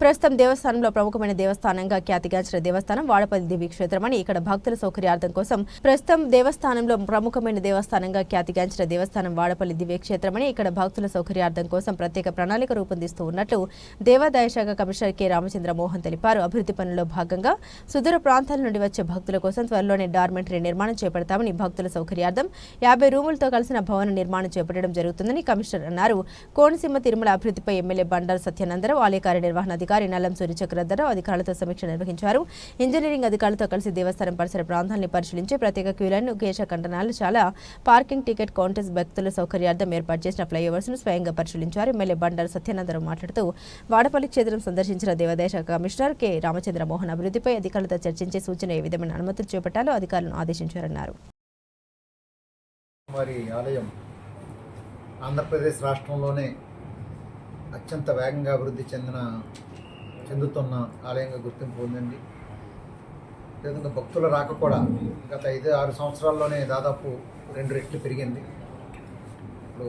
ప్రస్తుతం దేవస్థానంలో ప్రముఖమైన దేవస్థానంగా ఖ్యాతిగాంచిన దేవస్థానం వాడపల్లి దివ్య ఇక్కడ భక్తుల సౌకర్యార్థం కోసం ప్రస్తుతం దేవస్థానంలో ప్రముఖమైన దేవస్థానంగా ఖ్యాతిగాంచిన దేవస్థానం వాడపల్లి దివ్య క్షేత్రమని ఇక్కడ భక్తుల సౌకర్యార్థం కోసం ప్రత్యేక ప్రణాళిక రూపొందిస్తూ ఉన్నట్లు దేవాదాయ శాఖ కమిషనర్ కె. రామచంద్ర మోహన్ తెలిపారు. అభివృద్ధి పనుల్లో భాగంగా సుదూర ప్రాంతాల నుండి వచ్చే భక్తుల కోసం త్వరలోనే డార్మెంటరీ నిర్మాణం చేపడతామని భక్తుల సౌకర్యార్థం యాభై రూములతో కలిసిన భవన నిర్మాణం చేపట్టడం జరుగుతుందని కమిషనర్ అన్నారు. కోనసీమ తిరుమల అభివృద్ధిపై ఎమ్మెల్యే బండారు సత్యనందరావు ఆలయ అధికారి నల్లం సూర్యచక్రధరరావు అధికారులతో సమీక్ష నిర్వహించారు. ఇంజనీరింగ్ అధికారులతో కలిసి దేవస్థానం పరిసర ప్రాంతాన్ని పరిశీలించి ప్రత్యేక క్యూలను కేశ కంటనాలు చాలా పార్కింగ్ టికెట్ కౌంటర్స్ భక్తుల సౌకర్యార్థం ఏర్పాటు చేసిన ఫ్లైఓవర్స్ను స్వయంగా పరిశీలించారు. ఎమ్మెల్యే బండారు సత్యానందరావు మాట్లాడుతూ వాడపల్లి క్షేత్రం సందర్శించిన దేవాదాయ శాఖ కమిషనర్ కె. రామచంద్ర మోహన్ అభివృద్ధిపై అధికారులతో చర్చించి సూచన ఏ విధమైన అనుమతులు చేపట్టాలో అధికారులను ఆదేశించారన్నారు. వారి ఆలయం ఆంధ్రప్రదేశ్ రాష్ట్రంలోనే అత్యంత వేగంగా అభివృద్ధి చెందిన చెందుతున్న ఆలయంగా గుర్తింపు పొందండి. అదేవిధంగా భక్తుల రాక కూడా గత ఐదు ఆరు సంవత్సరాల్లోనే దాదాపు రెండు రెట్లు పెరిగింది. ఇప్పుడు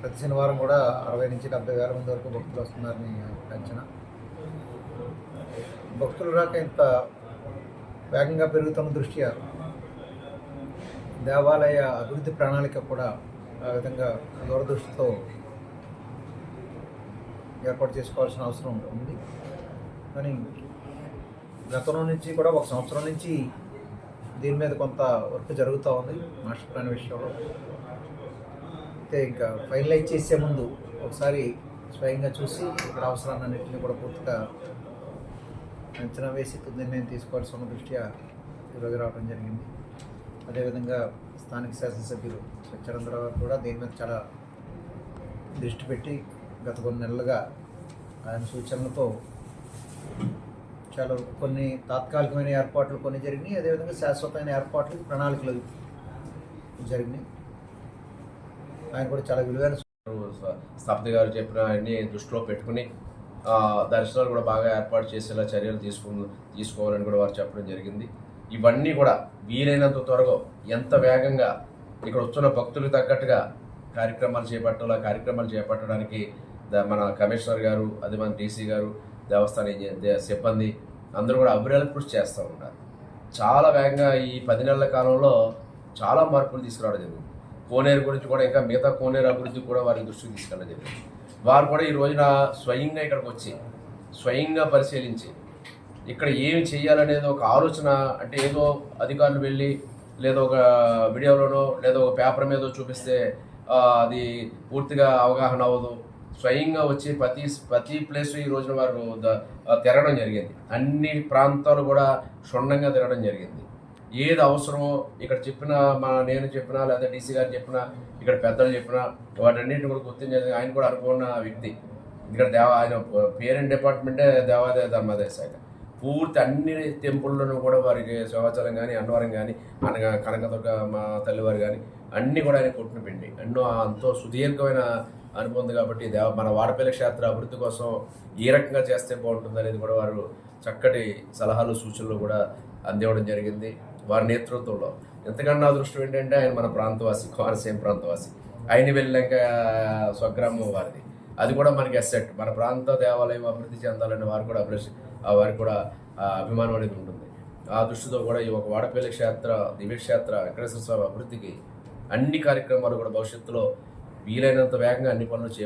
ప్రతి శనివారం కూడా అరవై నుంచి డెబ్బై వేల మంది వరకు భక్తులు వస్తున్నారని అంచనా. భక్తుల రాక ఇంత వేగంగా పెరుగుతున్న దృష్ట్యా దేవాలయ అభివృద్ధి ప్రణాళిక కూడా ఆ విధంగా దూరదృష్టితో ఏర్పాటు చేసుకోవాల్సిన అవసరం ఉంది. కానీ గతంలో నుంచి కూడా ఒక సంవత్సరం నుంచి దీని మీద కొంత వర్క్ జరుగుతూ ఉంది మాస్టర్ ప్లాన్ విషయంలో. అయితే ఇంకా ఫైనలైజ్ చేసే ముందు ఒకసారి స్వయంగా చూసి ఇక్కడ అవసరాలన్నింటినీ కూడా పూర్తిగా అంచనా వేసి తుది నిర్ణయం తీసుకోవాల్సి ఉన్న దృష్ట్యా ఈరోజు రావడం జరిగింది. అదేవిధంగా స్థానిక శాసనసభ్యులు సత్యానందరావు గారు కూడా దీని మీద చాలా దృష్టి పెట్టి గత కొన్ని నెలలుగా ఆయన సూచనలతో చాలా కొన్ని తాత్కాలికమైన ఏర్పాట్లు కొన్ని జరిగినాయి. అదేవిధంగా శాశ్వతమైన ఏర్పాట్లు ప్రణాళికలు జరిగినాయి. ఆయన కూడా చాలా విలువైన స్థపతి గారు చెప్పిన అన్ని దృష్టిలో పెట్టుకుని దర్శనాలు కూడా బాగా ఏర్పాటు చేసేలా చర్యలు తీసుకు తీసుకోవాలని కూడా వారు చెప్పడం జరిగింది. ఇవన్నీ కూడా వీలైనంత త్వరగా ఎంత వేగంగా ఇక్కడ వస్తున్న భక్తులకు తగ్గట్టుగా కార్యక్రమాలు చేపట్టాలో ఆ కార్యక్రమాలు చేపట్టడానికి మన కమిషనర్ గారు అదే మన డీసీ గారు దేవస్థాన సిబ్బంది అందరూ కూడా అభివృద్ధి కృషి చేస్తూ ఉన్నారు చాలా వేగంగా ఈ పది నెలల కాలంలో చాలా మార్పులు తీసుకురావడం జరిగింది. కోనేరు గురించి కూడా ఇంకా మిగతా కోనేరు అభివృద్ధి కూడా వారి దృష్టికి తీసుకెళ్ళడం జరిగింది. వారు కూడా ఈ రోజున స్వయంగా ఇక్కడికి వచ్చి స్వయంగా పరిశీలించి ఇక్కడ ఏమి చేయాలనేది ఒక ఆలోచన అంటే ఏదో అధికారులు వెళ్ళి లేదా ఒక వీడియోలోనో లేదా ఒక పేపర్ మీద చూపిస్తే అది పూర్తిగా అవగాహన అవ్వదు. స్వయంగా వచ్చి ప్రతి ప్రతి ప్లేస్ ఈ రోజున వారు తిరగడం జరిగింది. అన్ని ప్రాంతాలు కూడా క్షుణ్ణంగా తిరగడం జరిగింది. ఏది అవసరమో ఇక్కడ చెప్పిన మన నేను చెప్పినా లేదా డీసీ గారు చెప్పినా ఇక్కడ పెద్దలు చెప్పినా వాటన్నిటిని కూడా గుర్తించేది ఆయన కూడా అనుకున్న వ్యక్తి. ఇక్కడ దేవ ఆయన పేరెంట్ డిపార్ట్మెంటే దేవాదాయ ధర్మాదాయ శాఖ. పూర్తి అన్ని టెంపుల్లోనూ కూడా వారికి శివాచలం కానీ అన్నవరం కానీ అనగా కనకదుర్గ మా తల్లివారు కానీ అన్నీ కూడా ఆయన కొట్టిన పిండి. ఎన్నో అంతో సుదీర్ఘమైన అనుభవం ఉంది కాబట్టి దేవ మన వాడపల్లి క్షేత్ర అభివృద్ధి కోసం ఏ రకంగా చేస్తే బాగుంటుంది అనేది కూడా వారు చక్కటి సలహాలు సూచనలు కూడా అందివ్వడం జరిగింది. వారి నేతృత్వంలో. ఎంతకన్నా అదృష్టం ఏంటంటే ఆయన మన ప్రాంతవాసి కోనసీమ ప్రాంతవాసి. ఆయన వెళ్ళాక స్వగ్రామం వారిది. అది కూడా మనకి అసెట్ మన ప్రాంత దేవాలయం అభివృద్ధి చెందాలని వారు కూడా అభిలషి వారికి కూడా అభిమానం అనేది ఉంటుంది. ఆ దృష్టితో కూడా ఈ ఒక వాడపల్లి క్షేత్ర దివ్యక్షేత్ర వెంకటేశ్వర స్వామి అభివృద్ధికి అన్ని కార్యక్రమాలు కూడా భవిష్యత్తులో వీలైనంత వేగంగా అన్ని పనులు చేయ